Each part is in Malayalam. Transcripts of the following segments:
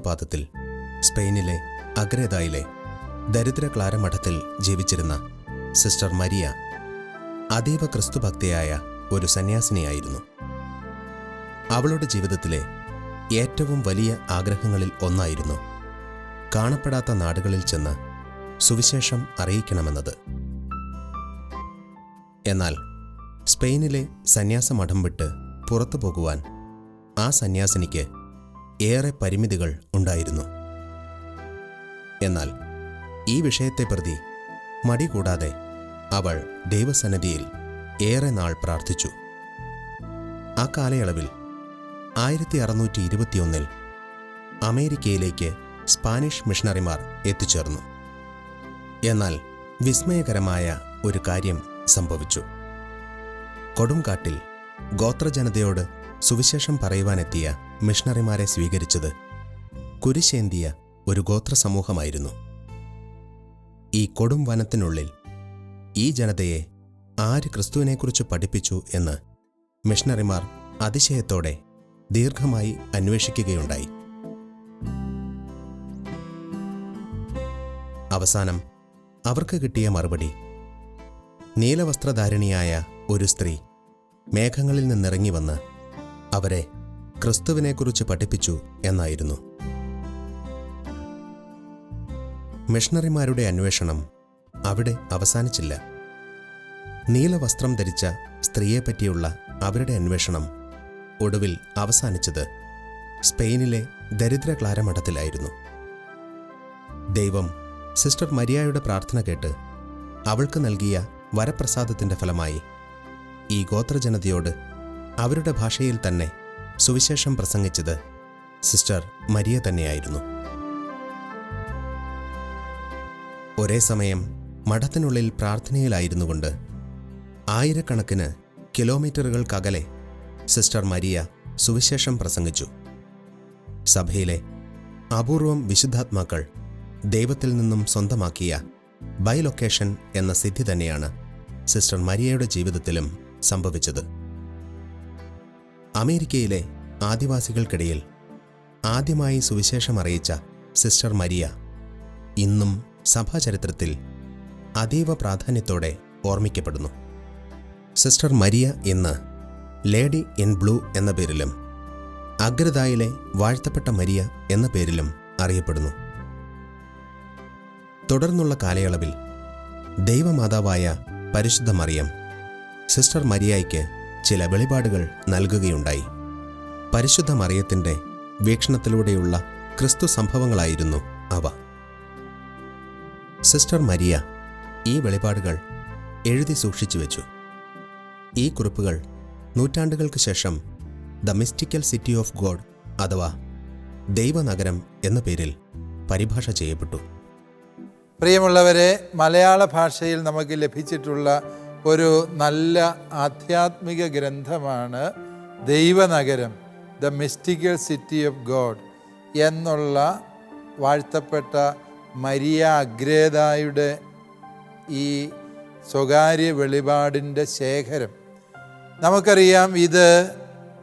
ആദ്യപാദത്തിൽ സ്പെയിനിലെ അഗ്രേതായിലെ ദരിദ്ര ക്ലാര മഠത്തിൽ ജീവിച്ചിരുന്ന സിസ്റ്റർ മരിയ അതീവ ക്രിസ്തുഭക്തിയായ ഒരു സന്യാസിനിയായിരുന്നു. അവളുടെ ജീവിതത്തിലെ ഏറ്റവും വലിയ ആഗ്രഹങ്ങളിൽ ഒന്നായിരുന്നു കാണപ്പെടാത്ത നാടുകളിൽ ചെന്ന് സുവിശേഷം അറിയിക്കണമെന്നത്. എന്നാൽ സ്പെയിനിലെ സന്യാസമഠം വിട്ട് പുറത്തു പോകുവാൻ ആ സന്യാസിനിക്ക് ഏറെ പരിമിതികൾ ഉണ്ടായിരുന്നു. എന്നാൽ ഈ വിഷയത്തെ പ്രതി മടി കൂടാതെ അവൾ ദൈവസന്നിധിയിൽ ഏറെ നാൾ പ്രാർത്ഥിച്ചു. ആ കാലയളവിൽ ആയിരത്തി അറുന്നൂറ്റി ഇരുപത്തിയൊന്നിൽ അമേരിക്കയിലേക്ക് സ്പാനിഷ് മിഷണറിമാർ എത്തിച്ചേർന്നു. എന്നാൽ വിസ്മയകരമായ ഒരു കാര്യം സംഭവിച്ചു. കൊടുങ്കാട്ടിൽ ഗോത്രജനതയോട് സുവിശേഷം പറയുവാനെത്തിയ മിഷണറിമാരെ സ്വീകരിച്ചത് കുരിശേന്തിയ ഒരു ഗോത്രസമൂഹമായിരുന്നു. ഈ കൊടും വനത്തിനുള്ളിൽ ഈ ജനതയെ ആര് ക്രിസ്തുവിനെക്കുറിച്ച് പഠിപ്പിച്ചു എന്ന് മിഷണറിമാർ അതിശയത്തോടെ ദീർഘമായി അന്വേഷിക്കുകയുണ്ടായി. അവസാനം അവർക്ക് കിട്ടിയ മറുപടി നീലവസ്ത്രധാരിണിയായ ഒരു സ്ത്രീ മേഘങ്ങളിൽ നിന്നിറങ്ങി വന്ന് അവരെ ക്രിസ്തുവിനെക്കുറിച്ച് പഠിപ്പിച്ചു എന്നായിരുന്നു. മിഷണറിമാരുടെ അന്വേഷണം അവിടെ അവസാനിച്ചില്ല. നീലവസ്ത്രം ധരിച്ച സ്ത്രീയെപ്പറ്റിയുള്ള അവരുടെ അന്വേഷണം ഒടുവിൽ അവസാനിച്ചത് സ്പെയിനിലെ ദരിദ്ര ക്ലാരമഠത്തിലായിരുന്നു ദൈവം സിസ്റ്റർ മരിയായുടെ പ്രാർത്ഥന കേട്ട് അവൾക്ക് നൽകിയ വരപ്രസാദത്തിന്റെ ഫലമായി ഈ ഗോത്രജനതയോട് അവരുടെ ഭാഷയിൽ തന്നെ സുവിശേഷം പ്രസംഗിച്ചത് സിസ്റ്റർ മരിയ തന്നെയായിരുന്നു. ഒരേ സമയം മഠത്തിനുള്ളിൽ പ്രാർത്ഥനയിലായിരുന്നുകൊണ്ട് ആയിരക്കണക്കിന് കിലോമീറ്ററുകൾക്കകലെ സിസ്റ്റർ മരിയ സുവിശേഷം പ്രസംഗിച്ചു. സഭയിലെ അപൂർവം വിശുദ്ധാത്മാക്കൾ ദൈവത്തിൽ നിന്നും സ്വന്തമാക്കിയ ബൈലൊക്കേഷൻ എന്ന സിദ്ധി തന്നെയാണ് സിസ്റ്റർ മരിയയുടെ ജീവിതത്തിലും സംഭവിച്ചത്. അമേരിക്കയിലെ ആദിവാസികൾക്കിടയിൽ ആദ്യമായി സുവിശേഷം അറിയിച്ച സിസ്റ്റർ മരിയ ഇന്നും സഭാചരിത്രത്തിൽ അതീവ പ്രാധാന്യത്തോടെ ഓർമ്മിക്കപ്പെടുന്നു. സിസ്റ്റർ മരിയ ഇന്ന് ലേഡി ഇൻ ബ്ലൂ എന്ന പേരിലും അഗ്രതായിലെ വാഴ്ത്തപ്പെട്ട മരിയ എന്ന പേരിലും അറിയപ്പെടുന്നു. തുടർന്നുള്ള കാലയളവിൽ ദൈവമാതാവായ പരിശുദ്ധ മറിയം സിസ്റ്റർ മരിയായ്ക്ക് ചില വെളിപാടുകൾ നൽകുകയുണ്ടായി. പരിശുദ്ധ മറിയത്തിന്റെ വീക്ഷണത്തിലൂടെയുള്ള ക്രിസ്തു സംഭവങ്ങളായിരുന്നു അവ. സിസ്റ്റർ മരിയ ഈ വെളിപാടുകൾ എഴുതി സൂക്ഷിച്ചു വെച്ചു. ഈ കുറിപ്പുകൾ നൂറ്റാണ്ടുകൾക്ക് ശേഷം the mystical city of God അഥവാ ദൈവനഗരം എന്ന പേരിൽ പരിഭാഷ ചെയ്യപ്പെട്ടു. പ്രിയമുള്ളവരെ മലയാള ഭാഷയിൽ നമുക്ക് ലഭിച്ചിട്ടുള്ള ഒരു നല്ല ആധ്യാത്മിക ഗ്രന്ഥമാണ് ദൈവനഗരം the mystical city of God എന്നുള്ള വാഴ്ത്തപ്പെട്ട മരിയ അഗ്രേതായുടെ ഈ സ്വകാര്യ വെളിപാടിന്റെ ശേഖരം. നമുക്കറിയാം ഇത്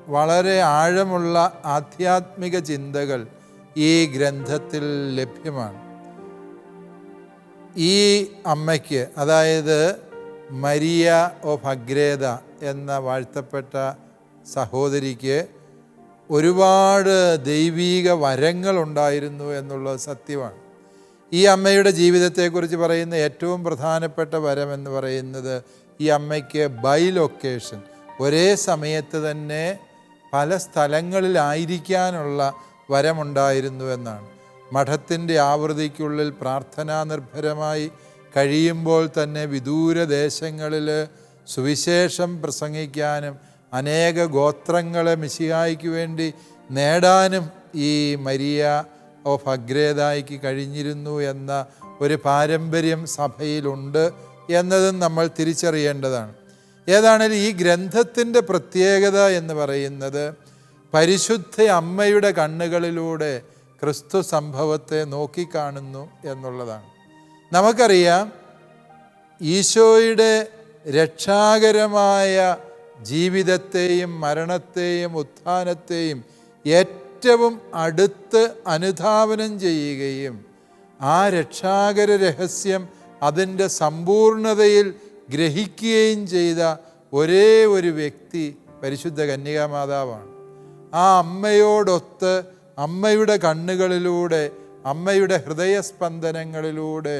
വളരെ ആഴമുള്ള ആധ്യാത്മിക ചിന്തകൾ ഈ ഗ്രന്ഥത്തിൽ ലഭ്യമാണ്. ഈ അമ്മയ്ക്ക് അതായത് മരിയ ഓഫ് അഗ്രേത എന്ന വാഴ്ത്തപ്പെട്ട സഹോദരിക്ക് ഒരുപാട് ദൈവീക വരങ്ങളുണ്ടായിരുന്നു എന്നുള്ളത് സത്യമാണ്. ഈ അമ്മയുടെ ജീവിതത്തെക്കുറിച്ച് പറയുന്ന ഏറ്റവും പ്രധാനപ്പെട്ട വരം എന്ന് പറയുന്നത് ഈ അമ്മയ്ക്ക് ബൈ ലൊക്കേഷൻ ഒരേ സമയത്ത് തന്നെ പല സ്ഥലങ്ങളിലായിരിക്കാനുള്ള വരമുണ്ടായിരുന്നു എന്നാണ്. മഠത്തിന്റെ ആവൃത്തിക്കുള്ളിൽ പ്രാർത്ഥനാ നിർഭരമായി കഴിയുമ്പോൾ തന്നെ വിദൂരദേശങ്ങളിൽ സുവിശേഷം പ്രസംഗിക്കാനും അനേക ഗോത്രങ്ങളെ മിശിഹായിക്ക് വേണ്ടി നേടാനും ഈ മരിയ ഓഫ് അഗ്രേതായിക്ക് കഴിഞ്ഞിരുന്നു എന്ന ഒരു പാരമ്പര്യം സഭയിലുണ്ട് എന്നതും നമ്മൾ തിരിച്ചറിയേണ്ടതാണ്. ഏതാണേലും ഈ ഗ്രന്ഥത്തിന്റെ പ്രത്യേകത എന്ന് പറയുന്നത് പരിശുദ്ധ അമ്മയുടെ കണ്ണുകളിലൂടെ ക്രിസ്തു സംഭവത്തെ നോക്കിക്കാണുന്നു എന്നുള്ളതാണ്. നമുക്കറിയാം ഈശോയുടെ രക്ഷാകരമായ ജീവിതത്തെയും മരണത്തെയും ഉത്ഥാനത്തെയും ഏറ്റവും അടുത്ത് അനുധാവനം ചെയ്യുകയും ആ രക്ഷാകര രഹസ്യം അതിന്റെ സമ്പൂർണതയിൽ ഗ്രഹിക്കുകയും ചെയ്ത ഒരേ ഒരു വ്യക്തി പരിശുദ്ധ കന്യകാമാതാവാണ്. ആ അമ്മയോടൊത്ത് അമ്മയുടെ കണ്ണുകളിലൂടെ അമ്മയുടെ ഹൃദയസ്പന്ദനങ്ങളിലൂടെ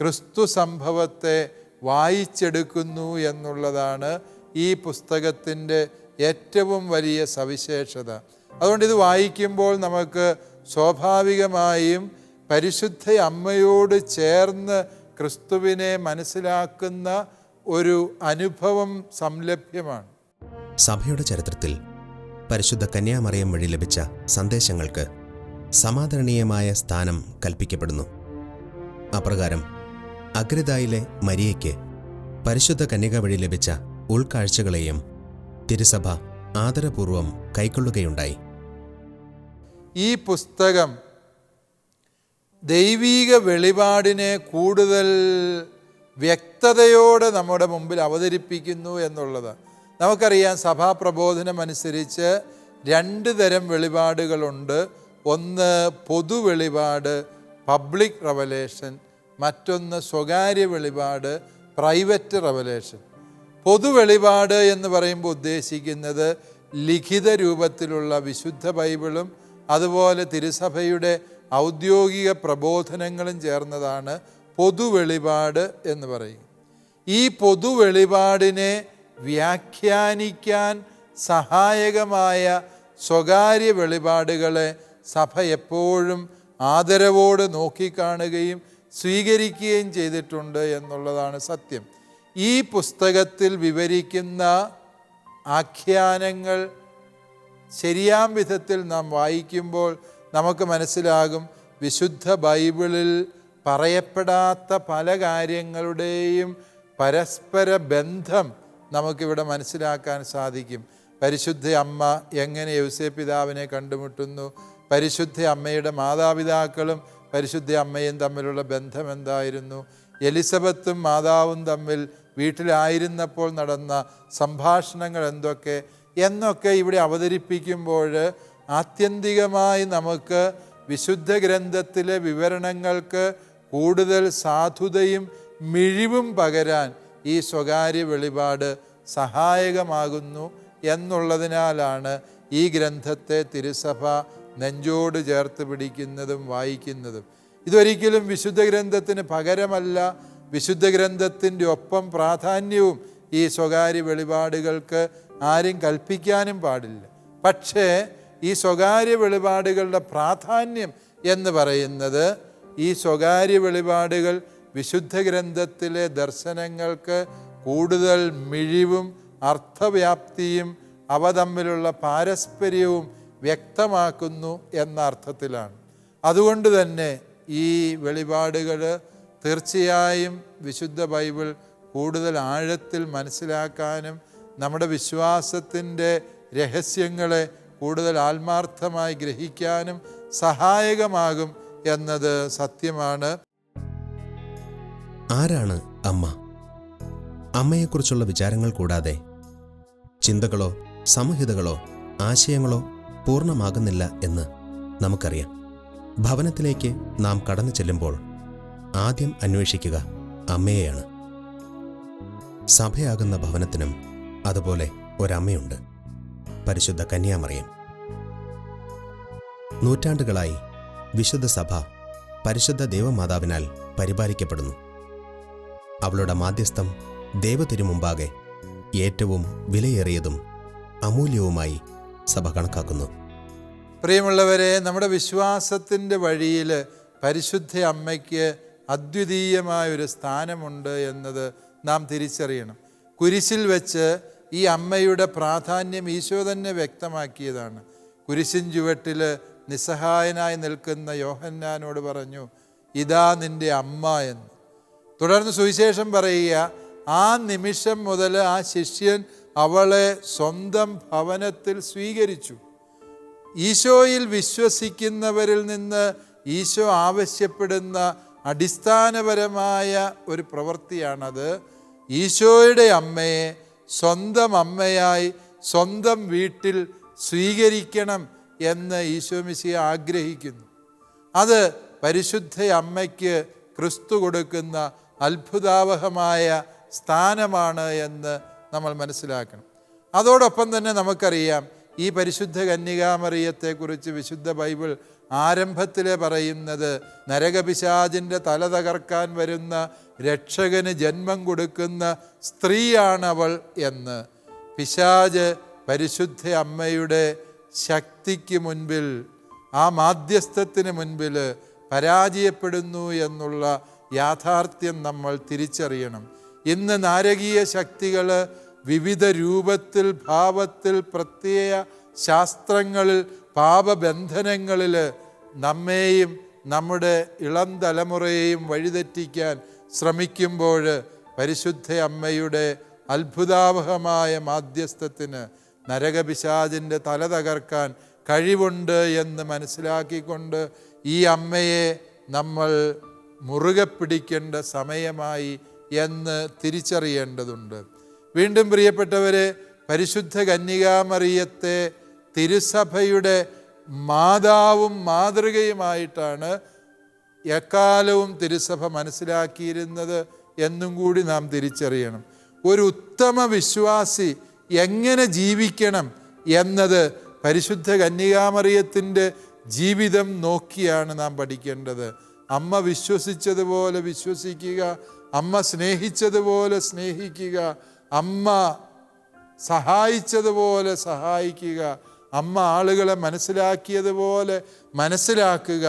ക്രിസ്തു സംഭവത്തെ വായിച്ചെടുക്കുന്നു എന്നുള്ളതാണ് ഈ പുസ്തകത്തിന്റെ ഏറ്റവും വലിയ സവിശേഷത. അതുകൊണ്ട് ഇത് വായിക്കുമ്പോൾ നമുക്ക് സ്വാഭാവികമായും പരിശുദ്ധ അമ്മയോട് ചേർന്ന് ക്രിസ്തുവിനെ മനസ്സിലാക്കുന്ന ഒരു അനുഭവം സംലഭ്യമാണ്. സഭയുടെ ചരിത്രത്തിൽ പരിശുദ്ധ കന്യാമറിയം വഴി ലഭിച്ച സന്ദേശങ്ങൾക്ക് സമാദരണീയമായ സ്ഥാനം കൽപ്പിക്കപ്പെടുന്നു. അപ്രകാരം അഗ്രതായിലെ മരിയയ്ക്ക് പരിശുദ്ധ കന്യക വഴി ലഭിച്ച ഉൾക്കാഴ്ചകളെയും തിരുസഭ ആദരപൂർവം കൈക്കൊള്ളുകയുണ്ടായി. ഈ പുസ്തകം ദൈവീക വെളിപാടിനെ കൂടുതൽ വ്യക്തതയോടെ നമ്മുടെ മുമ്പിൽ അവതരിപ്പിക്കുന്നു എന്നുള്ളത്. നമുക്കറിയാം സഭാപ്രബോധനമനുസരിച്ച് രണ്ട് തരം വെളിപാടുകളുണ്ട്. ഒന്ന് പൊതു വെളിപാട് പബ്ലിക് റവലേഷൻ മറ്റൊന്ന് സ്വകാര്യ വെളിപാട് പ്രൈവറ്റ് റവലേഷൻ പൊതു വെളിപാട് എന്ന് പറയുമ്പോൾ ഉദ്ദേശിക്കുന്നത് ലിഖിത രൂപത്തിലുള്ള വിശുദ്ധ ബൈബിളും അതുപോലെ തിരുസഭയുടെ ഔദ്യോഗിക പ്രബോധനങ്ങളും ചേർന്നതാണ് പൊതു വെളിപാട് എന്ന് പറയും. ഈ പൊതുവെളിപാടിനെ വ്യാഖ്യാനിക്കാൻ സഹായകമായ സ്വകാര്യ വെളിപാടുകളെ സഭ എപ്പോഴും ആദരവോട് നോക്കിക്കാണുകയും സ്വീകരിക്കുകയും ചെയ്തിട്ടുണ്ട് എന്നുള്ളതാണ് സത്യം. ഈ പുസ്തകത്തിൽ വിവരിക്കുന്ന ആഖ്യാനങ്ങൾ ശരിയാം വിധത്തിൽ നാം വായിക്കുമ്പോൾ നമുക്ക് മനസ്സിലാകും വിശുദ്ധ ബൈബിളിൽ പറയപ്പെടാത്ത പല കാര്യങ്ങളുടെയും പരസ്പര ബന്ധം നമുക്കിവിടെ മനസ്സിലാക്കാൻ സാധിക്കും. പരിശുദ്ധ അമ്മ എങ്ങനെ യൗസേ പിതാവിനെ കണ്ടുമുട്ടുന്നു? പരിശുദ്ധ അമ്മയുടെ മാതാപിതാക്കളും പരിശുദ്ധ അമ്മയും തമ്മിലുള്ള ബന്ധം എന്തായിരുന്നു എലിസബത്തും മാതാവും തമ്മിൽ വീട്ടിലായിരുന്നപ്പോൾ നടന്ന സംഭാഷണങ്ങൾ എന്തൊക്കെ? എന്നൊക്കെ ഇവിടെ അവതരിപ്പിക്കുമ്പോൾ ആത്യന്തികമായി നമുക്ക് വിശുദ്ധ ഗ്രന്ഥത്തിലെ വിവരണങ്ങൾക്ക് കൂടുതൽ സാധുതയും മിഴിവും പകരാൻ ഈ സ്വകാര്യ വെളിപാട് സഹായകമാകുന്നു എന്നുള്ളതിനാലാണ് ഈ ഗ്രന്ഥത്തെ തിരുസഭ നെഞ്ചോട് ചേർത്ത് പിടിക്കുന്നതും വായിക്കുന്നതും. ഇതൊരിക്കലും വിശുദ്ധ ഗ്രന്ഥത്തിന് പകരമല്ല. വിശുദ്ധ ഗ്രന്ഥത്തിന്റെ ഒപ്പം പ്രാധാന്യവും ഈ സ്വകാര്യ വെളിപാടുകൾക്ക് ആരും കൽപ്പിക്കാനും പാടില്ല. പക്ഷേ ഈ സ്വകാര്യ വെളിപാടുകളുടെ പ്രാധാന്യം എന്ന് പറയുന്നത് ഈ സ്വകാര്യ വെളിപാടുകൾ വിശുദ്ധ ഗ്രന്ഥത്തിലെ ദർശനങ്ങൾക്ക് കൂടുതൽ മിഴിവും അർത്ഥവ്യാപ്തിയും അവ തമ്മിലുള്ള പാരസ്പര്യവും വ്യക്തമാക്കുന്നു എന്ന അർത്ഥത്തിലാണ് അതുകൊണ്ട് തന്നെ ഈ വെളിപാടുകൾ തീർച്ചയായും വിശുദ്ധ ബൈബിൾ കൂടുതൽ ആഴത്തിൽ മനസ്സിലാക്കാനും നമ്മുടെ വിശ്വാസത്തിന്റെ രഹസ്യങ്ങളെ കൂടുതൽ ആത്മാർത്ഥമായി ഗ്രഹിക്കാനും സഹായകമാകും എന്നത് സത്യമാണ്. ആരാണ് അമ്മ? അമ്മയെക്കുറിച്ചുള്ള വിചാരങ്ങൾ കൂടാതെ ചിന്തകളോ സംഹിതകളോ ആശയങ്ങളോ പൂർണമാകുന്നില്ല എന്ന് നമുക്കറിയാം. ഭവനത്തിലേക്ക് നാം കടന്നു ചെല്ലുമ്പോൾ ആദ്യം അന്വേഷിക്കുക അമ്മയെയാണ്. സഭയാകുന്ന ഭവനത്തിനും അതുപോലെ ഒരമ്മയുണ്ട്. പരിശുദ്ധ കന്യാമറിയം നൂറ്റാണ്ടുകളായി വിശുദ്ധ സഭ പരിശുദ്ധ ദേവമാതാവിനാൽ പരിപാലിക്കപ്പെടുന്നു. അവളുടെ മാധ്യസ്ഥം ദൈവത്തിനു മുമ്പാകെ ഏറ്റവും വിലയേറിയതും അമൂല്യവുമായി സഭ കണക്കാക്കുന്നു. പ്രിയമുള്ളവരെ നമ്മുടെ വിശ്വാസത്തിന്റെ വഴിയിൽ പരിശുദ്ധ അമ്മയ്ക്ക് അദ്വിതീയമായ ഒരു സ്ഥാനമുണ്ട് എന്നത് നാം തിരിച്ചറിയണം. കുരിശിൽ വെച്ച് ഈ അമ്മയുടെ പ്രാധാന്യം ഈശോ തന്നെ വ്യക്തമാക്കിയതാണ്. കുരിശിൻ ചുവട്ടിൽ നിസ്സഹായനായി നിൽക്കുന്ന യോഹന്നാനോട് പറഞ്ഞു ഇതാ നിന്റെ അമ്മ എന്ന്. തുടർന്ന് സുവിശേഷം പറയുക ആ നിമിഷം മുതൽ ആ ശിഷ്യൻ അവളെ സ്വന്തം ഭവനത്തിൽ സ്വീകരിച്ചു. ഈശോയിൽ വിശ്വസിക്കുന്നവരിൽ നിന്ന് ഈശോ ആവശ്യപ്പെടുന്ന അടിസ്ഥാനപരമായ ഒരു പ്രവൃത്തിയാണത്. ഈശോയുടെ അമ്മയെ സ്വന്തം അമ്മയായി സ്വന്തം വീട്ടിൽ സ്വീകരിക്കണം എന്ന് ഈശോമിശിയെ ആഗ്രഹിക്കുന്നു. അത് പരിശുദ്ധ അമ്മയ്ക്ക് ക്രിസ്തു കൊടുക്കുന്ന അത്ഭുതാവഹമായ സ്ഥാനമാണ് എന്ന് നമ്മൾ മനസ്സിലാക്കണം. അതോടൊപ്പം തന്നെ നമുക്കറിയാം ഈ പരിശുദ്ധ കന്യകാമറിയത്തെക്കുറിച്ച് വിശുദ്ധ ബൈബിൾ ആരംഭത്തിൽ പറയുന്നത് നരകപിശാചിന്റെ തല തകർക്കാൻ വരുന്ന രക്ഷകന് ജന്മം കൊടുക്കുന്ന സ്ത്രീയാണവൾ എന്ന്. പിശാജ് പരിശുദ്ധ അമ്മയുടെ ശക്തിക്ക് മുൻപിൽ ആ മാധ്യസ്ഥത്തിന് മുൻപിൽ പരാജയപ്പെടുന്നു എന്നുള്ള യാഥാർത്ഥ്യം നമ്മൾ തിരിച്ചറിയണം. ഇന്ന് നാരകീയ ശക്തികൾ വിവിധ രൂപത്തിൽ ഭാവത്തിൽ പ്രത്യയ ശാസ്ത്രങ്ങളിൽ പാപബന്ധനങ്ങളിൽ നമ്മെയും നമ്മുടെ ഇളം തലമുറയെയും വഴിതെറ്റിക്കാൻ ശ്രമിക്കുമ്പോൾ പരിശുദ്ധ അമ്മയുടെ അത്ഭുതാവഹമായ മാധ്യസ്ഥത്തിന് നരകപിശാചിന്റെ തല തകർക്കാൻ കഴിവുണ്ട് എന്ന് മനസ്സിലാക്കിക്കൊണ്ട് ഈ അമ്മയെ നമ്മൾ മുറുകെ പിടിക്കേണ്ട സമയമായി എന്ന് തിരിച്ചറിയേണ്ടതുണ്ട്. വീണ്ടും പ്രിയപ്പെട്ടവരെ പരിശുദ്ധ കന്യകാമറിയത്തെ തിരുസഭയുടെ മാതാവും മാതൃകയുമായിട്ടാണ് എക്കാലവും തിരുസഭ മനസ്സിലാക്കിയിരുന്നത് എന്നും കൂടി നാം തിരിച്ചറിയണം. ഒരു ഉത്തമ വിശ്വാസി എങ്ങനെ ജീവിക്കണം എന്നത് പരിശുദ്ധ കന്യകാമറിയത്തിന്റെ ജീവിതം നോക്കിയാണ് നാം പഠിക്കേണ്ടത്. അമ്മ വിശ്വസിച്ചതുപോലെ വിശ്വസിക്കുക അമ്മ സ്നേഹിച്ചതുപോലെ സ്നേഹിക്കുക അമ്മ സഹായിച്ചതുപോലെ സഹായിക്കുക അമ്മ ആളുകളെ മനസ്സിലാക്കിയതുപോലെ മനസ്സിലാക്കുക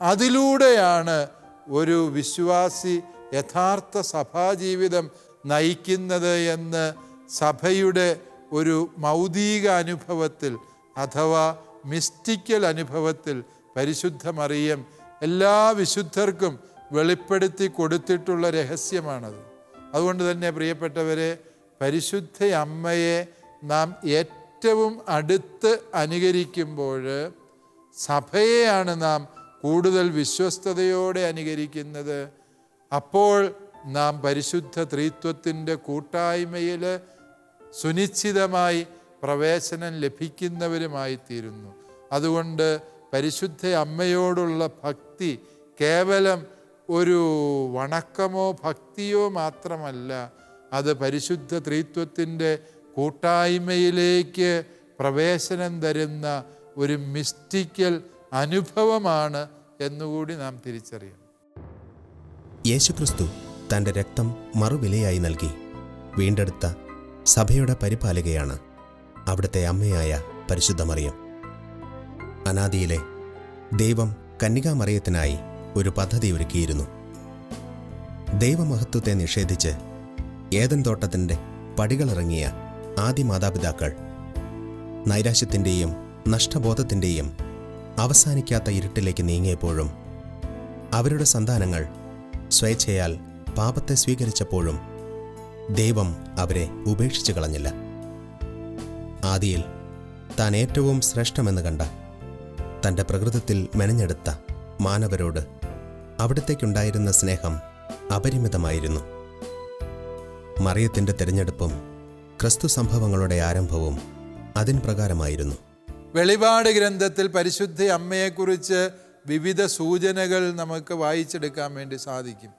അതിലൂടെയാണ് ഒരു വിശ്വാസി യഥാർത്ഥ സഭാജീവിതം നയിക്കുന്നത് എന്ന് സഭയുടെ ഒരു മൗതിക അനുഭവത്തിൽ അഥവാ മിസ്റ്റിക്കൽ അനുഭവത്തിൽ പരിശുദ്ധമറിയം എല്ലാ വിശുദ്ധർക്കും വെളിപ്പെടുത്തി കൊടുത്തിട്ടുള്ള രഹസ്യമാണത്. അതുകൊണ്ട് തന്നെ പ്രിയപ്പെട്ടവരെ പരിശുദ്ധ അമ്മയെ നാം ഏറ്റവും അടുത്ത് അനുകരിക്കുമ്പോൾ സഭയെയാണ് നാം കൂടുതൽ വിശ്വസ്തയോടെ അനുകരിക്കുന്നത്. അപ്പോൾ നാം പരിശുദ്ധ ത്രീത്വത്തിന്റെ കൂട്ടായ്മയിൽ സുനിശ്ചിതമായി പ്രവേശനം ലഭിക്കുന്നവരുമായി തീരുന്നു അതുകൊണ്ട് പരിശുദ്ധ അമ്മയോടുള്ള ഭക്തി കേവലം ഒരു വണക്കമോ ഭക്തിയോ മാത്രമല്ല അത് പരിശുദ്ധ ത്രിത്വത്തിന്റെ കൂട്ടായ്മയിലേക്ക് പ്രവേശനം തരുന്ന ഒരു മിസ്റ്റിക്കൽ അനുഭവമാണ് എന്നുകൂടി നാം തിരിച്ചറിയണം. യേശുക്രിസ്തു തന്റെ രക്തം മറുവിലയായി നൽകി. വീണ്ടെടുത്ത സഭയുടെ പരിപാലകയാണ് അവിടുത്തെ അമ്മയായ പരിശുദ്ധ മറിയം. അനാദിയിലെ ദൈവം കന്യകാമറിയത്തിനായി ഒരു പദ്ധതി ഒരുക്കിയിരുന്നു. ദൈവമഹത്വത്തെ നിഷേധിച്ച് ഏതൻ തോട്ടത്തിന്റെ പടികളിറങ്ങിയ ആദ്യ മാതാപിതാക്കൾ. നൈരാശ്യത്തിന്റെയും നഷ്ടബോധത്തിന്റെയും അവസാനിക്കാത്ത ഇരുട്ടിലേക്ക് നീങ്ങിയപ്പോഴും അവരുടെ സന്താനങ്ങൾ സ്വേച്ഛയാൽ പാപത്തെ സ്വീകരിച്ചപ്പോഴും ദൈവം അവരെ ഉപേക്ഷിച്ചു കളഞ്ഞില്ല. ആദിയിൽ താൻ ഏറ്റവും ശ്രേഷ്ഠമെന്ന് കണ്ട തന്റെ പ്രകൃതത്തിൽ മെനഞ്ഞെടുത്ത മാനവരോട് അവിടത്തേക്കുണ്ടായിരുന്ന സ്നേഹം അപരിമിതമായിരുന്നു. മറിയത്തിന്റെ തിരഞ്ഞെടുപ്പും ക്രിസ്തു സംഭവങ്ങളുടെ ആരംഭവും അതിന് പ്രകാരമായിരുന്നു. വെളിപാട് ഗ്രന്ഥത്തിൽ പരിശുദ്ധ അമ്മയെക്കുറിച്ച് വിവിധ സൂചനകൾ നമുക്ക് വായിച്ചെടുക്കാൻ വേണ്ടി സാധിക്കും.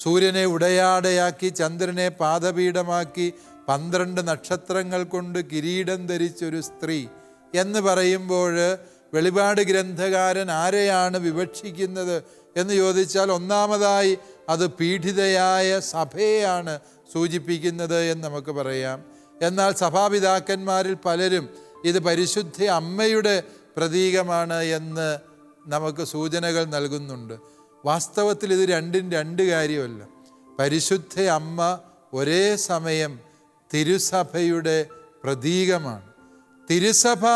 സൂര്യനെ ഉടയാടയാക്കി ചന്ദ്രനെ പാദപീഠമാക്കി പന്ത്രണ്ട് നക്ഷത്രങ്ങൾ കൊണ്ട് കിരീടം ധരിച്ചൊരു സ്ത്രീ എന്ന് പറയുമ്പോൾ വെളിപാട് ഗ്രന്ഥകാരൻ ആരെയാണ് വിവക്ഷിക്കുന്നത് എന്ന് ചോദിച്ചാൽ ഒന്നാമതായി അത് പീഡിതയായ സഭയെയാണ് സൂചിപ്പിക്കുന്നത് എന്ന് നമുക്ക് പറയാം. എന്നാൽ സഭാപിതാക്കന്മാരിൽ പലരും ഇത് പരിശുദ്ധ അമ്മയുടെ പ്രതീകമാണ് എന്ന് നമുക്ക് സൂചനകൾ നൽകുന്നുണ്ട്. വാസ്തവത്തിൽ ഇത് രണ്ടും രണ്ട് കാര്യമല്ല. പരിശുദ്ധ അമ്മ ഒരേ സമയം തിരുസഭയുടെ പ്രതീകമാണ്. തിരുസഭ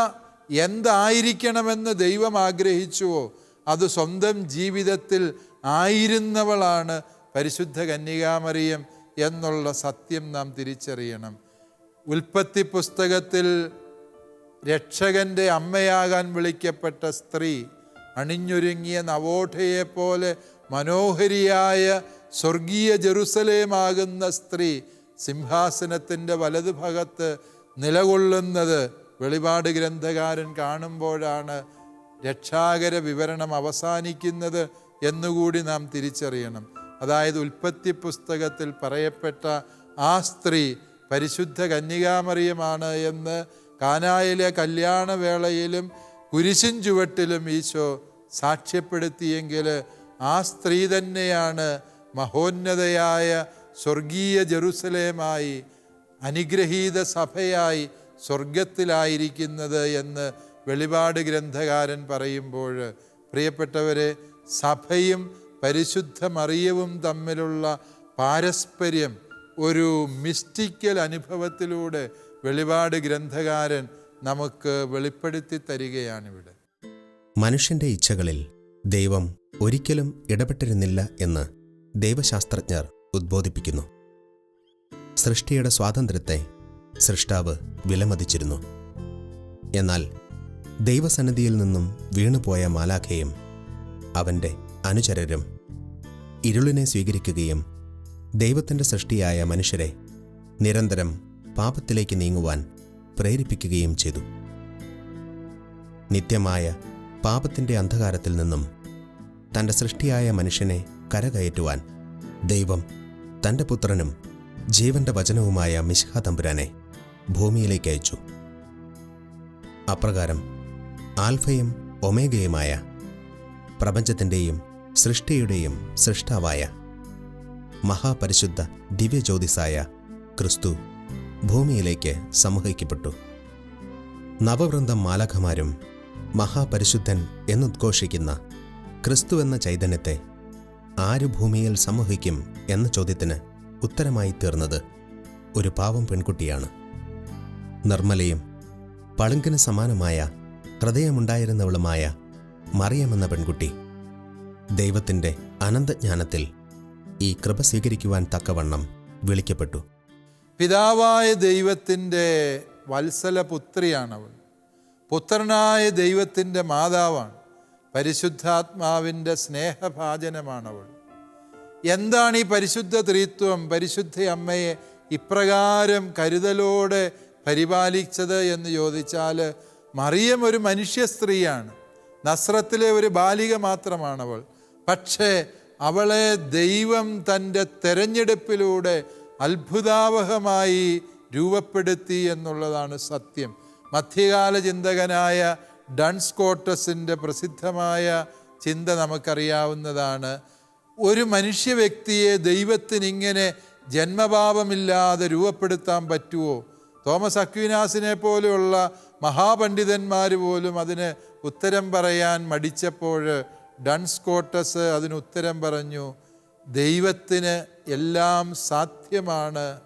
എന്തായിരിക്കണമെന്ന് ദൈവം ആഗ്രഹിച്ചുവോ അത് സ്വന്തം ജീവിതത്തിൽ ആയിരുന്നവളാണ് പരിശുദ്ധ കന്യകാമറിയം എന്നുള്ള സത്യം നാം തിരിച്ചറിയണം. ഉൽപ്പത്തി പുസ്തകത്തിൽ രക്ഷകന്റെ അമ്മയാകാൻ വിളിക്കപ്പെട്ട സ്ത്രീ അണിഞ്ഞൊരുങ്ങിയ നവോഠയെപ്പോലെ മനോഹരിയായ സ്വർഗീയ ജെറുസലേമാകുന്ന സ്ത്രീ സിംഹാസനത്തിന്റെ വലതു ഭാഗത്ത് നിലകൊള്ളുന്നത് വെളിപാട് ഗ്രന്ഥകാരൻ കാണുമ്പോഴാണ് രക്ഷാകര വിവരണം അവസാനിക്കുന്നത് എന്നുകൂടി നാം തിരിച്ചറിയണം. അതായത് ഉൽപ്പത്തി പുസ്തകത്തിൽ പറയപ്പെട്ട ആ സ്ത്രീ പരിശുദ്ധ കന്യകാമറിയമാണ് എന്ന് കാനായിലെ കല്യാണവേളയിലും കുരിശിൻ ചുവട്ടിലും ഈശോ സാക്ഷ്യപ്പെടുത്തിയെങ്കിൽ ആ സ്ത്രീ തന്നെയാണ് മഹോന്നതയായ സ്വർഗീയ ജെറുസലേമായി അനുഗ്രഹീത സഭയായി സ്വർഗത്തിലായിരിക്കുന്നത് എന്ന് വെളിപാട് ഗ്രന്ഥകാരൻ പറയുമ്പോൾ പ്രിയപ്പെട്ടവരെ സഭയും പരിശുദ്ധ മറിയവും തമ്മിലുള്ള പാരസ്പര്യം ഒരു മിസ്റ്റിക്കൽ അനുഭവത്തിലൂടെ വെളിപാട് ഗ്രന്ഥകാരൻ നമുക്ക് വെളിപ്പെടുത്തി തരികയാണിവിടെ. മനുഷ്യന്റെ ഇച്ഛകളിൽ ദൈവം ഒരിക്കലും ഇടപെട്ടിരുന്നില്ല എന്ന് ദൈവശാസ്ത്രജ്ഞർ ഉദ്ബോധിപ്പിക്കുന്നു. സൃഷ്ടിയുടെ സ്വാതന്ത്ര്യത്തെ സൃഷ്ടാവ് വിലമതിച്ചിരുന്നു. എന്നാൽ ദൈവസന്നിധിയിൽ നിന്നും വീണുപോയ മാലാഖയും അവന്റെ അനുചരരും. ഇരുളിനെ സ്വീകരിക്കുകയും ദൈവത്തിന്റെ സൃഷ്ടിയായ മനുഷ്യരെ നിരന്തരം പാപത്തിലേക്ക് നീങ്ങുവാൻ പ്രേരിപ്പിക്കുകയും ചെയ്തു. നിത്യമായ പാപത്തിന്റെ അന്ധകാരത്തിൽ നിന്നും തന്റെ സൃഷ്ടിയായ മനുഷ്യനെ കരകയറ്റുവാൻ ദൈവം തന്റെ പുത്രനും ജീവന്റെ വചനവുമായ മിശ്ഹ തമ്പുരാനെ ഭൂമിയിലേക്ക് അയച്ചു. അപ്രകാരം ആൽഫയും ഒമേഗയുമായ പ്രപഞ്ചത്തിന്റെയും സൃഷ്ടിയുടെയും സൃഷ്ടാവായ മഹാപരിശുദ്ധ ദിവ്യജ്യോതിസായ ക്രിസ്തു ഭൂമിയിലേക്ക് സമൂഹിക്കപ്പെട്ടു. നവവൃന്ദം മാലഖമാരും മഹാപരിശുദ്ധൻ എന്നുദ്ഘോഷിക്കുന്ന ക്രിസ്തു എന്ന ചൈതന്യത്തെ ആര് ഭൂമിയിൽ സമൂഹിക്കും എന്ന ചോദ്യത്തിന് ഉത്തരമായി തീർന്നത് ഒരു പാവം പെൺകുട്ടിയാണ്. നിർമ്മലയും പളുങ്കിന് സമാനമായ ഹൃദയമുണ്ടായിരുന്നവളുമായ മറിയമെന്ന പെൺകുട്ടി ദൈവത്തിന്റെ അനന്തജ്ഞാനത്തിൽ ഈ കൃപ സ്വീകരിക്കുവാൻ തക്കവണ്ണം വിളിക്കപ്പെട്ടു. പിതാവായ ദൈവത്തിന്റെ വത്സല പുത്രിയാണവൾ പുത്രനായ ദൈവത്തിന്റെ മാതാവാണ്. പരിശുദ്ധാത്മാവിന്റെ സ്നേഹഭാജനമാണവൾ. എന്താണ് ഈ പരിശുദ്ധ ത്രിത്വം? പരിശുദ്ധ അമ്മയെ ഇപ്രകാരം കരുതലോടെ പരിപാലിച്ചത് എന്ന് ചോദിച്ചാൽ മറിയം ഒരു മനുഷ്യ സ്ത്രീയാണ് നസ്രത്തിലെ ഒരു ബാലിക മാത്രമാണവൾ. പക്ഷേ അവളെ ദൈവം തന്റെ തെരഞ്ഞെടുപ്പിലൂടെ അത്ഭുതാവഹമായി രൂപപ്പെടുത്തി എന്നുള്ളതാണ് സത്യം. മധ്യകാല ചിന്തകനായ ഡൺസ്കോട്ടസിന്റെ പ്രസിദ്ധമായ ചിന്ത നമുക്കറിയാവുന്നതാണ്. ഒരു മനുഷ്യ വ്യക്തിയെ ദൈവത്തിന് ഇങ്ങനെ ജന്മഭാവമില്ലാതെ രൂപപ്പെടുത്താൻ പറ്റുമോ തോമസ് അക്വിനാസിനെ പോലെയുള്ള മഹാപണ്ഡിതന്മാർ പോലും അതിന് ഉത്തരം പറയാൻ മടിച്ചപ്പോൾ ഡൺസ്കോട്ടസ് അതിന് ഉത്തരം പറഞ്ഞു ദൈവത്തിന് എല്ലാം സാധ്യമാണ്.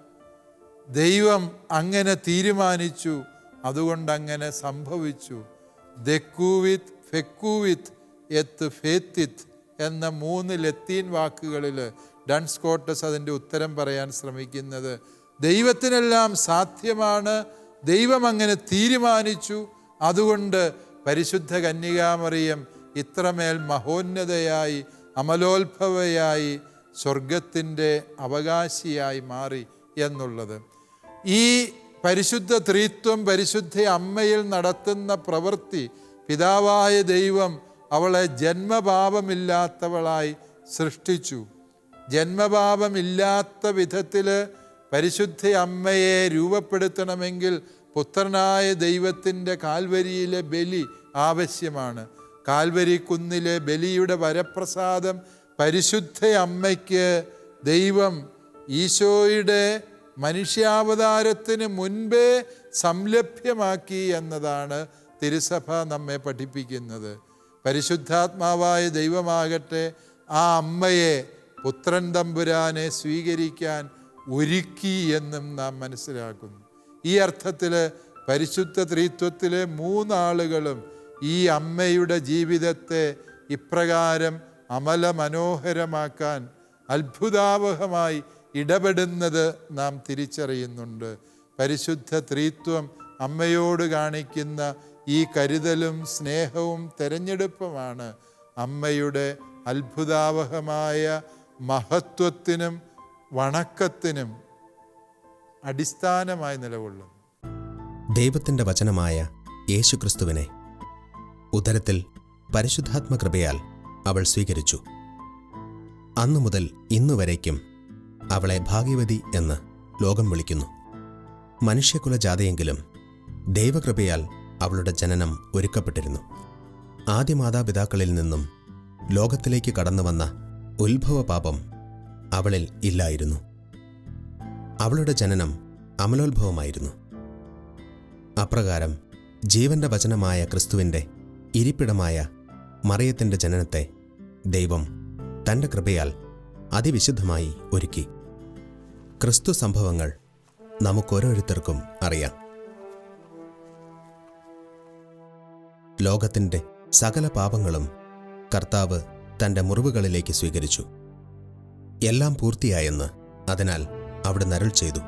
ദൈവം അങ്ങനെ തീരുമാനിച്ചു അതുകൊണ്ട് അങ്ങനെ സംഭവിച്ചു. ദെക്കൂവിത്ത് ഫെക്കൂവിത്ത് എത്ത് ഫേത്തിത്ത് എന്ന മൂന്ന് ലത്തീൻ വാക്കുകളിൽ ഡൺസ്കോട്ടസ് അതിന്റെ ഉത്തരം പറയാൻ ശ്രമിക്കുന്നത്. ദൈവത്തിനെല്ലാം സാധ്യമാണ്. ദൈവം അങ്ങനെ തീരുമാനിച്ചു. അതുകൊണ്ട് പരിശുദ്ധ കന്യകാമറിയം ഇത്രമേൽ മഹോന്നതയായി അമലോത്ഭവയായി സ്വർഗത്തിന്റെ അവകാശിയായി മാറി എന്നുള്ളത്. ഈ പരിശുദ്ധ ത്രിത്വം പരിശുദ്ധ അമ്മയിൽ നടത്തുന്ന പ്രവൃത്തി പിതാവായ ദൈവം അവളെ ജന്മപാപമില്ലാത്തവളായി സൃഷ്ടിച്ചു. ജന്മപാപമില്ലാത്ത വിധത്തിൽ പരിശുദ്ധ അമ്മയെ രൂപപ്പെടുത്തണമെങ്കിൽ പുത്രനായ ദൈവത്തിന്റെ കാൽവരിയിലെ ബലി ആവശ്യമാണ്. കാൽവരി കുന്നിലെ ബലിയുടെ വരപ്രസാദം പരിശുദ്ധ അമ്മയ്ക്ക് ദൈവം ഈശോയുടെ മനുഷ്യാവതാരത്തിന് മുൻപേ സംലഭ്യമാക്കി എന്നതാണ് തിരുസഭ നമ്മെ പഠിപ്പിക്കുന്നത്. പരിശുദ്ധാത്മാവായ ദൈവമാകട്ടെ ആ അമ്മയെ പുത്രൻ തമ്പുരാനെ സ്വീകരിക്കാൻ ഒരുക്കി എന്നും നാം മനസ്സിലാക്കുന്നു. ഈ അർത്ഥത്തിൽ പരിശുദ്ധ ത്രീത്വത്തിലെ മൂന്നാളുകളും ഈ അമ്മയുടെ ജീവിതത്തെ ഇപ്രകാരം അമല മനോഹരമാക്കാൻ അത്ഭുതാവഹമായി ഇടപെടുന്നത് നാം തിരിച്ചറിയുന്നുണ്ട്. പരിശുദ്ധ ത്രീത്വം അമ്മയോട് കാണിക്കുന്ന ഈ കരുതലും സ്നേഹവും തെരഞ്ഞെടുപ്പുമാണ്. അമ്മയുടെ അത്ഭുതാവഹമായ മഹത്വത്തിനും വണക്കത്തിനും അടിസ്ഥാനമായി നിലകൊള്ളുന്നു. ദൈവത്തിന്റെ വചനമായ യേശുക്രിസ്തുവിനെ ഉദരത്തിൽ പരിശുദ്ധാത്മകൃപയാൽ അവൾ സ്വീകരിച്ചു. അന്നു മുതൽ ഇന്നുവരേക്കും അവളെ ഭാഗ്യവതി എന്ന് ലോകം വിളിക്കുന്നു. മനുഷ്യകുലജാതയെങ്കിലും ദൈവകൃപയാൽ അവളുടെ ജനനം ഒരുക്കപ്പെട്ടിരുന്നു. ആദ്യ മാതാപിതാക്കളിൽ നിന്നും ലോകത്തിലേക്ക് കടന്നുവന്ന ഉത്ഭവപാപം അവളിൽ ഇല്ലായിരുന്നു. അവളുടെ ജനനം അമലോത്ഭവമായിരുന്നു. അപ്രകാരം ജീവന്റെ വചനമായ ക്രിസ്തുവിന്റെ ഇരിപ്പിടമായ മറിയത്തിന്റെ ജനനത്തെ ദൈവം തന്റെ കൃപയാൽ അതിവിശുദ്ധമായി ഒരുക്കി. ക്രിസ്തു സംഭവങ്ങൾ നമുക്കോരോരുത്തർക്കും അറിയാം. ലോകത്തിന്റെ സകല പാപങ്ങളും കർത്താവ് തന്റെ മുറിവുകളിലേക്ക് സ്വീകരിച്ചു. എല്ലാം പൂർത്തിയായെന്ന് അതിനാൽ അവിടെ നരൾ ചെയ്തു.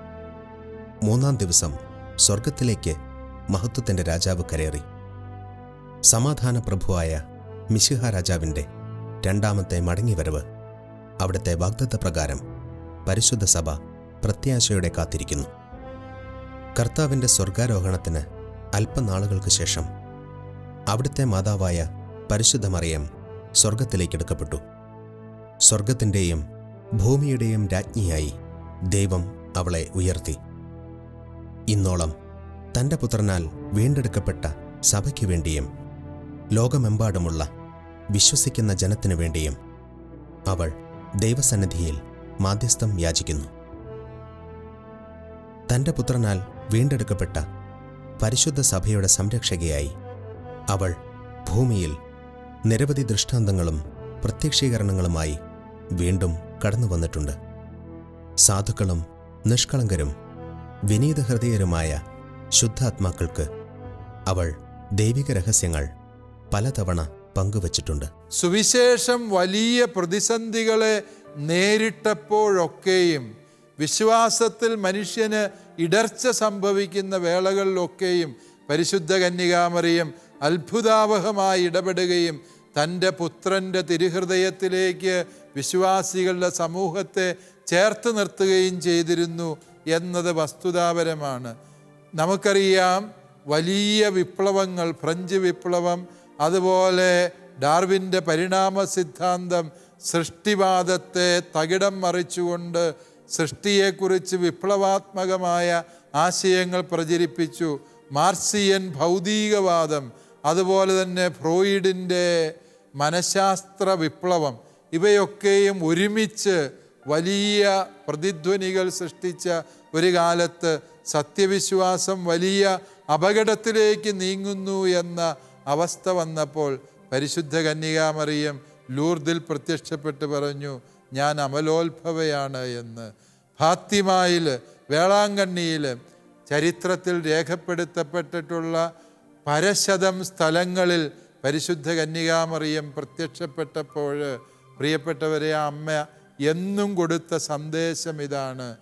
മൂന്നാം ദിവസം സ്വർഗത്തിലേക്ക് മഹത്വത്തിന്റെ രാജാവ് കരേറി സമാധാന പ്രഭുവായ മിശിഹ രാജാവിന്റെ രണ്ടാമത്തെ മടങ്ങിവരവ് അവിടുത്തെ വാഗ്ദത്ത പ്രകാരം പരിശുദ്ധ സഭ പ്രത്യാശയോടെ കാത്തിരിക്കുന്നു. കർത്താവിന്റെ സ്വർഗാരോഹണത്തിന് അല്പനാളുകൾക്ക് ശേഷം അവിടുത്തെ മാതാവായ പരിശുദ്ധ മറിയം സ്വർഗത്തിലേക്കെടുക്കപ്പെട്ടു സ്വർഗത്തിന്റെയും ഭൂമിയുടെയും രാജ്ഞിയായി ദൈവം അവളെ ഉയർത്തി. ഇന്നോളം തന്റെ പുത്രനാൽ വീണ്ടെടുക്കപ്പെട്ട സഭയ്ക്കു വേണ്ടിയും ലോകമെമ്പാടുമുള്ള വിശ്വസിക്കുന്ന ജനത്തിനു വേണ്ടിയും അവൾ ദൈവസന്നിധിയിൽ മാധ്യസ്ഥം യാചിക്കുന്നു. തന്റെ പുത്രനാൽ വീണ്ടെടുക്കപ്പെട്ട പരിശുദ്ധ സഭയുടെ സംരക്ഷകയായി അവൾ ഭൂമിയിൽ നിരവധി ദൃഷ്ടാന്തങ്ങളും പ്രത്യക്ഷീകരണങ്ങളുമായി വീണ്ടും കടന്നു വന്നിട്ടുണ്ട്. സാധുക്കളും നിഷ്കളങ്കരും വിനീതഹൃദയരുമായ ശുദ്ധാത്മാക്കൾക്ക് അവൾ ദൈവിക രഹസ്യങ്ങൾ പലതവണ പങ്കുവച്ചിട്ടുണ്ട്. സുവിശേഷം വലിയ പ്രതിസന്ധികളെ നേരിട്ടപ്പോഴൊക്കെയും വിശ്വാസത്തിൽ മനുഷ്യന് ഇടർച്ച സംഭവിക്കുന്ന വേളകളിലൊക്കെയും പരിശുദ്ധ കന്യകാമറിയം അത്ഭുതാവഹമായി ഇടപെടുകയും തന്റെ പുത്രന്റെ തിരുഹൃദയത്തിലേക്ക് വിശ്വാസികളുടെ സമൂഹത്തെ ചേർത്ത് നിർത്തുകയും ചെയ്തിരുന്നു എന്നത് വസ്തുതാപരമാണ്. നമുക്കറിയാം വലിയ വിപ്ലവങ്ങൾ ഫ്രഞ്ച് വിപ്ലവം അതുപോലെ ഡാർവിന്റെ പരിണാമ സിദ്ധാന്തം സൃഷ്ടിവാദത്തെ തകിടം മറിച്ചുകൊണ്ട് സൃഷ്ടിയെക്കുറിച്ച് വിപ്ലവാത്മകമായ ആശയങ്ങൾ പ്രചരിപ്പിച്ചു. മാർസിയൻ ഭൗതികവാദം അതുപോലെ തന്നെ ഫ്രോയിഡിന്റെ മനഃശാസ്ത്ര വിപ്ലവം ഇവയൊക്കെയും ഒരുമിച്ച് വലിയ പ്രതിധ്വനികൾ സൃഷ്ടിച്ച ഒരു കാലത്ത് സത്യവിശ്വാസം വലിയ അപകടത്തിലേക്ക് നീങ്ങുന്നു എന്ന അവസ്ഥ വന്നപ്പോൾ പരിശുദ്ധ കന്യകാമറിയം ലൂർദിൽ പ്രത്യക്ഷപ്പെട്ട് പറഞ്ഞു ഞാൻ അമലോത്ഭവയാണ് എന്ന്. ഫാത്തിമായിൽ വേളാങ്കണ്ണിയിൽ ചരിത്രത്തിൽ രേഖപ്പെടുത്തപ്പെട്ടിട്ടുള്ള പരശതം സ്ഥലങ്ങളിൽ പരിശുദ്ധ കന്യകാമറിയം പ്രത്യക്ഷപ്പെട്ടപ്പോൾ പ്രിയപ്പെട്ടവരെ അമ്മ എന്നും കൊടുത്ത സന്ദേശം ഇതാണ്.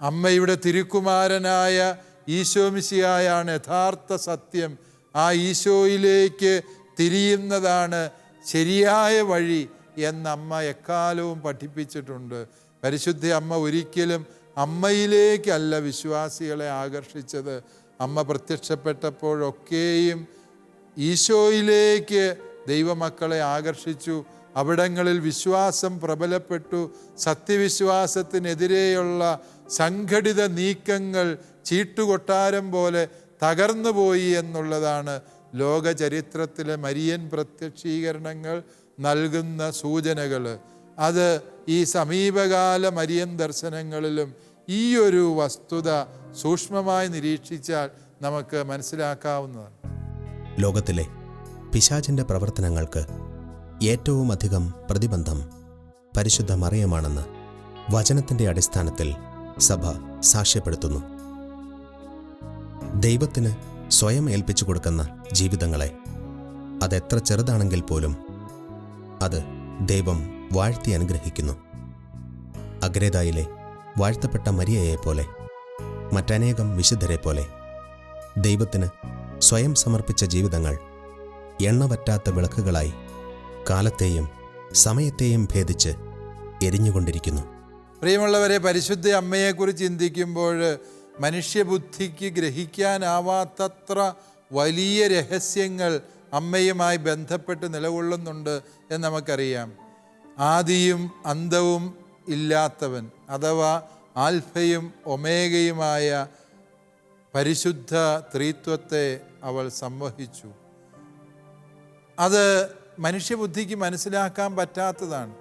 അമ്മയുടെ തിരുക്കുമാരനായ ഈശോമിശിയായാണ് യഥാർത്ഥ സത്യം ആ ഈശോയിലേക്ക് തിരിയുന്നതാണ് ശരിയായ വഴി എന്ന് അമ്മ എക്കാലവും പഠിപ്പിച്ചിട്ടുണ്ട്. പരിശുദ്ധ അമ്മ ഒരിക്കലും അമ്മയിലേക്കല്ല വിശ്വാസികളെ ആകർഷിച്ചത്. അമ്മ പ്രത്യക്ഷപ്പെട്ടപ്പോഴൊക്കെയും ഈശോയിലേക്ക് ദൈവമക്കളെ ആകർഷിച്ചു. അവിടങ്ങളിൽ വിശ്വാസം പ്രബലപ്പെട്ടു. സത്യവിശ്വാസത്തിനെതിരെയുള്ള സംഘടിത നീക്കങ്ങൾ ചീട്ടുകൊട്ടാരം പോലെ തകർന്നുപോയി എന്നുള്ളതാണ് ലോക ചരിത്രത്തിലെ മരിയൻ പ്രത്യക്ഷീകരണങ്ങൾ നൽകുന്ന സൂചനകൾ. അത് ഈ സമീപകാല മരിയൻ ദർശനങ്ങളിലും ഈ ഒരു വസ്തുത സൂക്ഷ്മമായി നിരീക്ഷിച്ചാൽ നമുക്ക് മനസ്സിലാക്കാവുന്നതാണ്. ലോകത്തിലെ പിശാചിന്റെ പ്രവർത്തനങ്ങൾക്ക് ഏറ്റവും അധികം പ്രതിബന്ധം പരിശുദ്ധ മറിയമാണെന്ന് വചനത്തിന്റെ അടിസ്ഥാനത്തിൽ സഭ സാക്ഷ്യപ്പെടുത്തുന്നു. ദൈവത്തിന് സ്വയം ഏൽപ്പിച്ചു കൊടുക്കുന്ന ജീവിതങ്ങളെ. അതെത്ര ചെറുതാണെങ്കിൽ പോലും അത് ദൈവം വാഴ്ത്തി അനുഗ്രഹിക്കുന്നു. അഗ്രേതായിലെ വാഴ്ത്തപ്പെട്ട മരിയയെ പോലെ മറ്റനേകം വിശുദ്ധരെ പോലെ ദൈവത്തിന് സ്വയം സമർപ്പിച്ച ജീവിതങ്ങൾ എണ്ണവറ്റാത്ത വിളക്കുകളായി കാലത്തെയും സമയത്തെയും ഭേദിച്ച് എരിഞ്ഞുകൊണ്ടിരിക്കുന്നു. പ്രിയമുള്ളവരെ പരിശുദ്ധ അമ്മയെക്കുറിച്ച് ചിന്തിക്കുമ്പോൾ മനുഷ്യബുദ്ധിക്ക് ഗ്രഹിക്കാനാവാത്തത്ര വലിയ രഹസ്യങ്ങൾ അമ്മയുമായി ബന്ധപ്പെട്ട് നിലകൊള്ളുന്നുണ്ട് എന്ന് നമുക്കറിയാം. ആദിയും അന്തവും ഇല്ലാത്തവൻ അഥവാ ആൽഫയും ഒമേഗയുമായ പരിശുദ്ധ ത്രീത്വത്തെ അവൾ സംവഹിച്ചു. അത് മനുഷ്യബുദ്ധിക്ക് മനസ്സിലാക്കാൻ പറ്റാത്തതാണ്.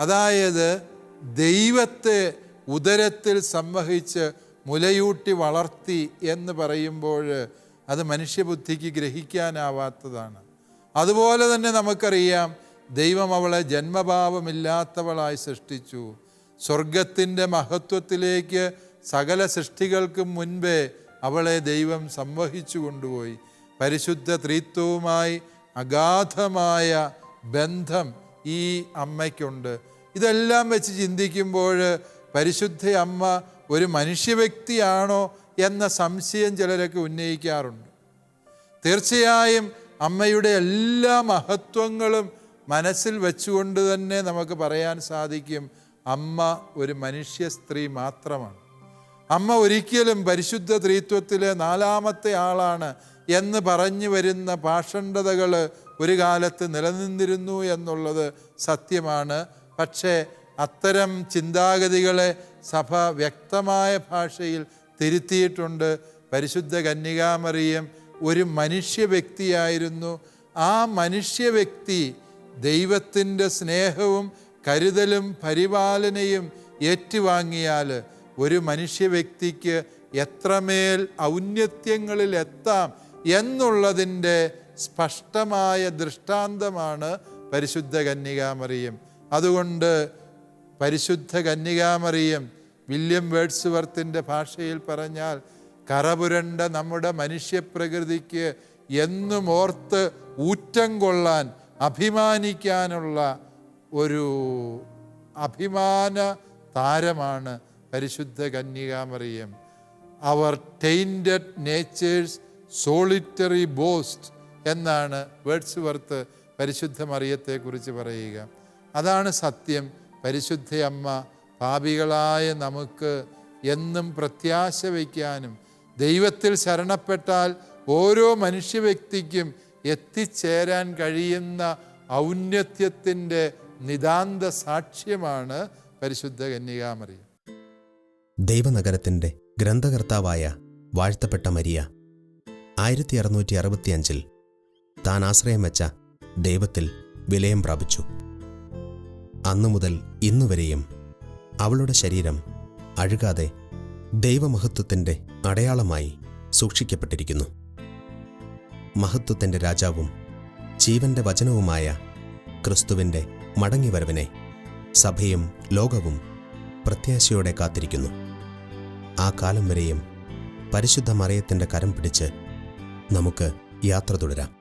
അതായത് ദൈവത്തെ ഉദരത്തിൽ സംവഹിച്ച് മുലയൂട്ടി വളർത്തി എന്ന് പറയുമ്പോൾ അത് മനുഷ്യബുദ്ധിക്ക് ഗ്രഹിക്കാനാവാത്തതാണ്. അതുപോലെ തന്നെ നമുക്കറിയാം ദൈവം അവളെ ജന്മഭാവമില്ലാത്തവളായി സൃഷ്ടിച്ചു. സ്വർഗത്തിന്റെ മഹത്വത്തിലേക്ക് സകല സൃഷ്ടികൾക്കും മുൻപേ അവളെ ദൈവം സംവഹിച്ചു കൊണ്ടുപോയി. പരിശുദ്ധ ത്രിത്വവുമായി അഗാധമായ ബന്ധം ഈ അമ്മയ്ക്കുണ്ട്. ഇതെല്ലാം വെച്ച് ചിന്തിക്കുമ്പോൾ പരിശുദ്ധ അമ്മ ഒരു മനുഷ്യ വ്യക്തിയാണോ എന്ന സംശയം ചിലരൊക്കെ ഉന്നയിക്കാറുണ്ട്. തീർച്ചയായും അമ്മയുടെ എല്ലാ മഹത്വങ്ങളും മനസ്സിൽ വെച്ചുകൊണ്ട് തന്നെ നമുക്ക് പറയാൻ സാധിക്കും അമ്മ ഒരു മനുഷ്യ സ്ത്രീ മാത്രമാണ്. അമ്മ ഒരിക്കലും പരിശുദ്ധ ത്രിത്വത്തിലെ നാലാമത്തെ ആളാണ് എന്ന് പറഞ്ഞു വരുന്ന പാഷണ്ഡതകൾ ഒരു കാലത്ത് നിലനിന്നിരുന്നു എന്നുള്ളത് സത്യമാണ്. പക്ഷേ അത്തരം ചിന്താഗതികളെ സഭ വ്യക്തമായ ഭാഷയിൽ തിരുത്തിയിട്ടുണ്ട്. പരിശുദ്ധ കന്യകാമറിയം ഒരു മനുഷ്യ വ്യക്തിയായിരുന്നു. ആ മനുഷ്യ വ്യക്തി ദൈവത്തിന്റെ സ്നേഹവും കരുതലും പരിപാലനയും ഏറ്റുവാങ്ങിയാൽ ഒരു മനുഷ്യ വ്യക്തിക്ക് എത്രമേൽ ഔന്നത്യങ്ങളിൽ എത്താം എന്നുള്ളതിന്റെ സ്പഷ്ടമായ ദൃഷ്ടാന്തമാണ് പരിശുദ്ധ കന്യകാമറിയം. അതുകൊണ്ട് പരിശുദ്ധ കന്യകാമറിയം വില്യം വേഡ്സ്വർത്തിന്റെ ഭാഷയിൽ പറഞ്ഞാൽ കറപുരണ്ട നമ്മുടെ മനുഷ്യപ്രകൃതിക്ക് എന്നും ഓർത്ത് ഊറ്റം കൊള്ളാൻ അഭിമാനിക്കാനുള്ള ഒരു അഭിമാന താരമാണ് പരിശുദ്ധ കന്യകാമറിയം അവർ ടെയിന്റഡ് നേച്ചേഴ്സ് സോളിറ്ററി ബോസ്റ്റ് എന്നാണ് വേഡ്സ് വർത്ത് പരിശുദ്ധ മറിയത്തെക്കുറിച്ച് പറയുക. അതാണ് സത്യം. പരിശുദ്ധ അമ്മ പാപികളായ നമുക്ക് എന്നും പ്രത്യാശ വയ്ക്കാനും ദൈവത്തിൽ ശരണപ്പെട്ടാൽ ഓരോ മനുഷ്യ വ്യക്തിക്കും എത്തിച്ചേരാൻ കഴിയുന്ന ഔന്നത്യത്തിന്റെ നിതാന്ത സാക്ഷ്യമാണ് പരിശുദ്ധ കന്യകാമറിയ. ദൈവനഗരത്തിന്റെ ഗ്രന്ഥകർത്താവായ വാഴ്ത്തപ്പെട്ട മരിയ ആയിരത്തി അറുന്നൂറ്റി അറുപത്തിയഞ്ചിൽ താൻ ആശ്രയം വെച്ച ദൈവത്തിൽ വിലയം പ്രാപിച്ചു. അന്നു മുതൽ ഇന്നുവരെയും അവളുടെ ശരീരം അഴുകാതെ ദൈവമഹത്വത്തിന്റെ അടയാളമായി സൂക്ഷിക്കപ്പെട്ടിരിക്കുന്നു. മഹത്വത്തിന്റെ രാജാവും ജീവന്റെ വചനവുമായ ക്രിസ്തുവിന്റെ മടങ്ങിവരവിനെ സഭയും ലോകവും പ്രത്യാശയോടെ കാത്തിരിക്കുന്നു. ആ കാലം വരെയും പരിശുദ്ധ മറയത്തിന്റെ കരം പിടിച്ച് നമുക്ക് യാത്ര തുടരാം.